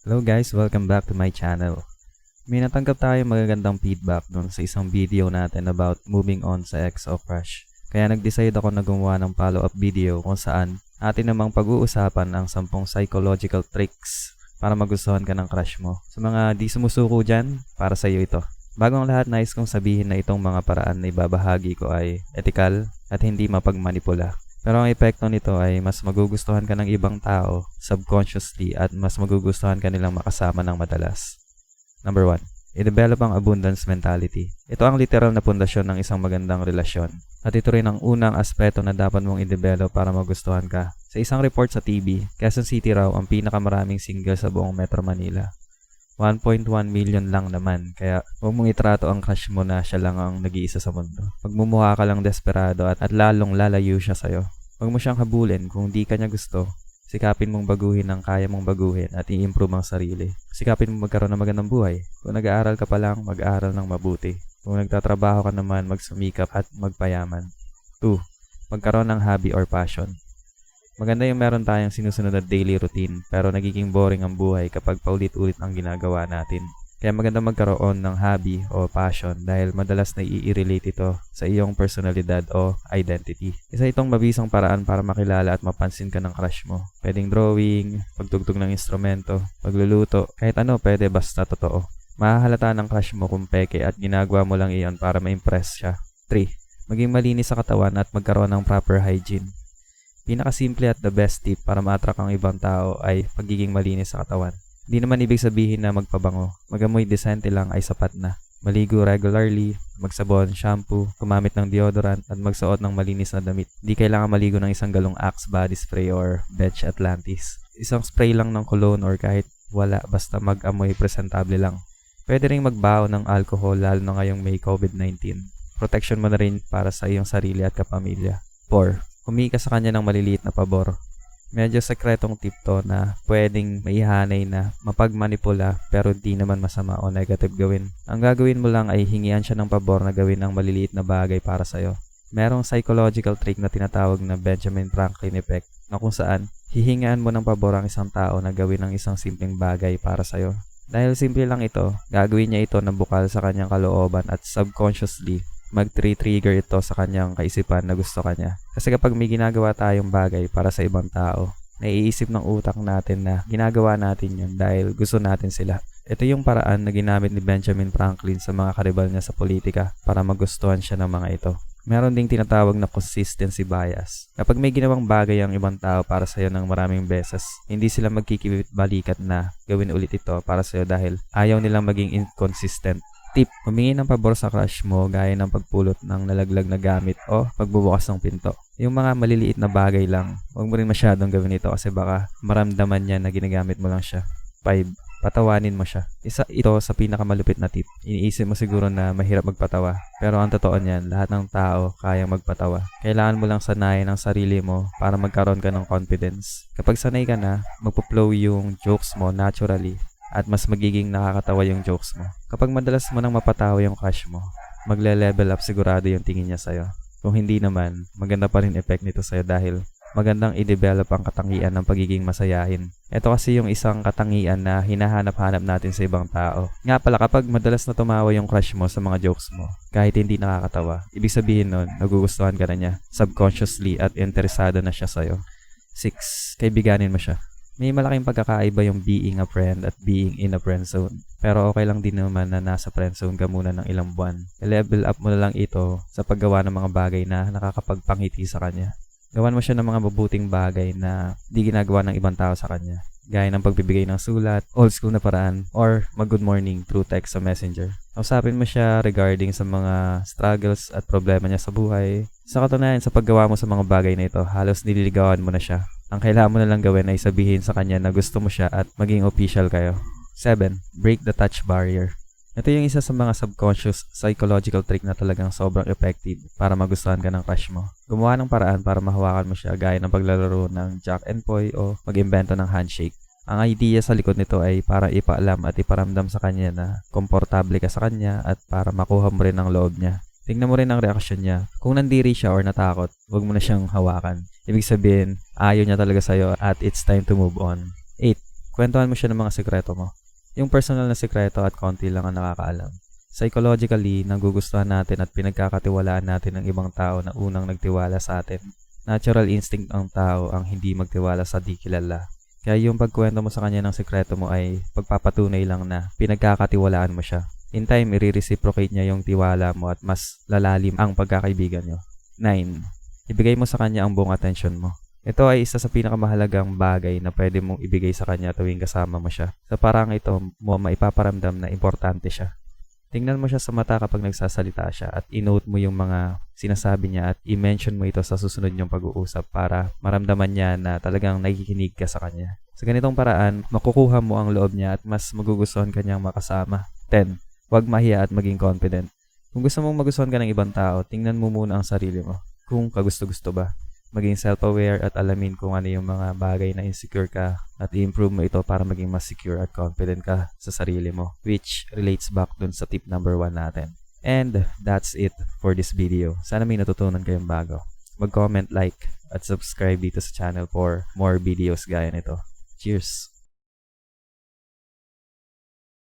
Hello guys, welcome back to my channel. May natanggap tayo magagandang feedback dun sa isang video natin about moving on sa ex of crush. Kaya nag-decide ako na gumawa ng follow-up video kung saan atin namang pag-uusapan ang 10 psychological tricks para magustuhan ka ng crush mo. Sa mga di sumusuko dyan, para sa iyo ito. Bago ang lahat, nais kong sabihin na itong mga paraan na ibabahagi ko ay ethical at hindi mapagmanipula. Pero ang epekto nito ay mas magugustuhan ka ng ibang tao subconsciously at mas magugustuhan ka nilang makasama ng madalas. Number 1. I-develop ang abundance mentality. Ito ang literal na pundasyon ng isang magandang relasyon. At ito rin ang unang aspeto na dapat mong i-develop para magustuhan ka. Sa isang report sa TV, Quezon City raw ang pinakamaraming single sa buong Metro Manila. 1.1 million lang naman, kaya huwag mong itrato ang crush mo na siya lang ang nag-iisa sa mundo. Magmumukha ka lang desperado at, at lalong lalayo siya sa'yo. Huwag mo siyang habulin kung di ka niya gusto. Sikapin mong baguhin ang kaya mong baguhin at i-improve ang sarili. Sikapin mong magkaroon ng magandang buhay. Kung nag-aaral ka pa lang, mag-aaral ng mabuti. Kung nagtatrabaho ka naman, magsumikap at magpayaman. 2. Magkaroon ng hobby or passion. Maganda yung meron tayong sinusunod na daily routine pero nagiging boring ang buhay kapag paulit-ulit ang ginagawa natin. Kaya maganda magkaroon ng hobby o passion dahil madalas na i-relate ito sa iyong personalidad o identity. Isa itong mabisang paraan para makilala at mapansin ka ng crush mo. Pwedeng drawing, pagtugtog ng instrumento, pagluluto, kahit ano pwede basta totoo. Mahahalata ng crush mo kung peke at ginagawa mo lang iyon para ma-impress siya. 3. Maging malinis sa katawan at magkaroon ng proper hygiene. Pinakasimple at the best tip para ma-attract ang ibang tao ay pagiging malinis sa katawan. Di naman ibig sabihin na magpabango. Magamoy desente lang ay sapat na. Maligo regularly, magsabon, shampoo, gumamit ng deodorant, at magsuot ng malinis na damit. Di kailangan maligo ng isang galong Axe body spray or Betch Atlantis. Isang spray lang ng cologne or kahit wala basta mag-amoy presentable lang. Pwede ring magbaho ng alcohol lalo na ngayong may COVID-19. Protection mo na rin para sa iyong sarili at kapamilya. 4. Humika sa kanya ng maliliit na pabor. Medyo sekretong tip to na pwedeng maihanay na mapagmanipula pero di naman masama o negative gawin. Ang gagawin mo lang ay hingian siya ng pabor na gawin ng maliliit na bagay para sa'yo. Merong psychological trick na tinatawag na Benjamin Franklin effect na kung saan hihingaan mo ng pabor ang isang tao na gawin ng isang simpleng bagay para sa'yo. Dahil simple lang ito, gagawin niya ito na bukal sa kanyang kalooban at subconsciously mag-trigger ito sa kanyang kaisipan na gusto kanya. Kasi kapag may ginagawa tayong bagay para sa ibang tao, naiisip ng utak natin na ginagawa natin yun dahil gusto natin sila. Ito yung paraan na ginamit ni Benjamin Franklin sa mga karibal niya sa politika para magustuhan siya ng mga ito. Meron ding tinatawag na consistency bias. Kapag may ginawang bagay ang ibang tao para sa'yo ng maraming beses, hindi sila magkikibit balikat na gawin ulit ito para sa'yo dahil ayaw nilang maging inconsistent. Tip, humingi ng pabor sa crush mo gaya ng pagpulot ng nalaglag na gamit o pagbubukas ng pinto. Yung mga maliliit na bagay lang, huwag mo rin masyadong gawin ito kasi baka maramdaman niya na ginagamit mo lang siya. 5. Patawanin mo siya. Isa ito sa pinakamalupit na tip. Iniisip mo siguro na mahirap magpatawa. Pero ang totoo niyan, lahat ng tao kayang magpatawa. Kailangan mo lang sanayin ang sarili mo para magkaroon ka ng confidence. Kapag sanay ka na, magpo-flow yung jokes mo naturally at mas magiging nakakatawa yung jokes mo. Kapag madalas mo nang mapatawa yung crush mo, magle-level up sigurado yung tingin niya sa'yo. Kung hindi naman, maganda pa rin effect nito sa'yo dahil magandang i-develop ang katangian ng pagiging masayahin. Ito kasi yung isang katangian na hinahanap-hanap natin sa ibang tao. Nga pala, kapag madalas na tumawa yung crush mo sa mga jokes mo, kahit hindi nakakatawa, ibig sabihin nun, nagugustuhan ka na niya, subconsciously at interesado na siya sa'yo. 6. Kaibiganin mo siya. May malaking pagkakaiba yung being a friend at being in a friend zone. Pero okay lang din naman na nasa friend zone ka muna ng ilang buwan. I-level up mo na lang ito sa paggawa ng mga bagay na nakakapagpangiti sa kanya. Gawan mo siya ng mga mabuting bagay na di ginagawa ng ibang tao sa kanya. Gaya ng pagbibigay ng sulat, old school na paraan, or mag-good morning through text sa messenger. Kausapin mo siya regarding sa mga struggles at problema niya sa buhay. Sa katunayan, sa paggawa mo sa mga bagay na ito, halos nililigawan mo na siya. Ang kailangan mo na lang gawin ay sabihin sa kanya na gusto mo siya at maging official kayo. 7. Break the touch barrier. Ito yung isa sa mga subconscious psychological trick na talagang sobrang effective para magustuhan ka ng crush mo. Gumawa ng paraan para mahawakan mo siya gaya ng paglalaro ng jack and poy o mag-imbento ng handshake. Ang idea sa likod nito ay para ipaalam at iparamdam sa kanya na komportable ka sa kanya at para makuha mo rin ang loob niya. Tingnan mo rin ang reaksyon niya. Kung nandiri siya or natakot, huwag mo na siyang hawakan. Ibig sabihin, ayaw niya talaga sa'yo at it's time to move on. 8. Kwentuhan mo siya ng mga sekreto mo. Yung personal na sekreto at konti lang ang nakakaalam. Psychologically, nagugustuhan natin at pinagkakatiwalaan natin ang ibang tao na unang nagtiwala sa atin. Natural instinct ng tao ang hindi magtiwala sa di kilala. Kaya yung pagkwento mo sa kanya ng sekreto mo ay pagpapatunay lang na pinagkakatiwalaan mo siya. In time, i-reciprocate niya yung tiwala mo at mas lalalim ang pagkakaibigan nyo. 9. Ibigay mo sa kanya ang buong atensyon mo. Ito ay isa sa pinakamahalagang bagay na pwede mong ibigay sa kanya tuwing kasama mo siya. Sa parang ito mo maipaparamdam na importante siya. Tingnan mo siya sa mata kapag nagsasalita siya at inote mo yung mga sinasabi niya at i-mention mo ito sa susunod niyong pag-uusap para maramdaman niya na talagang nakikinig ka sa kanya. Sa ganitong paraan, makukuha mo ang loob niya at mas magugustuhan kanyang makasama. 10. Huwag mahiya at maging confident. Kung gusto mong magustuhan ka ng ibang tao, tingnan mo muna ang sarili mo. Kung kagusto-gusto ba. Maging self-aware at alamin kung ano yung mga bagay na insecure ka at i-improve mo ito para maging mas secure at confident ka sa sarili mo. Which relates back dun sa tip number 1 natin. And that's it for this video. Sana may natutunan kayong bago. Mag-comment, like, at subscribe dito sa channel for more videos gaya nito. Cheers!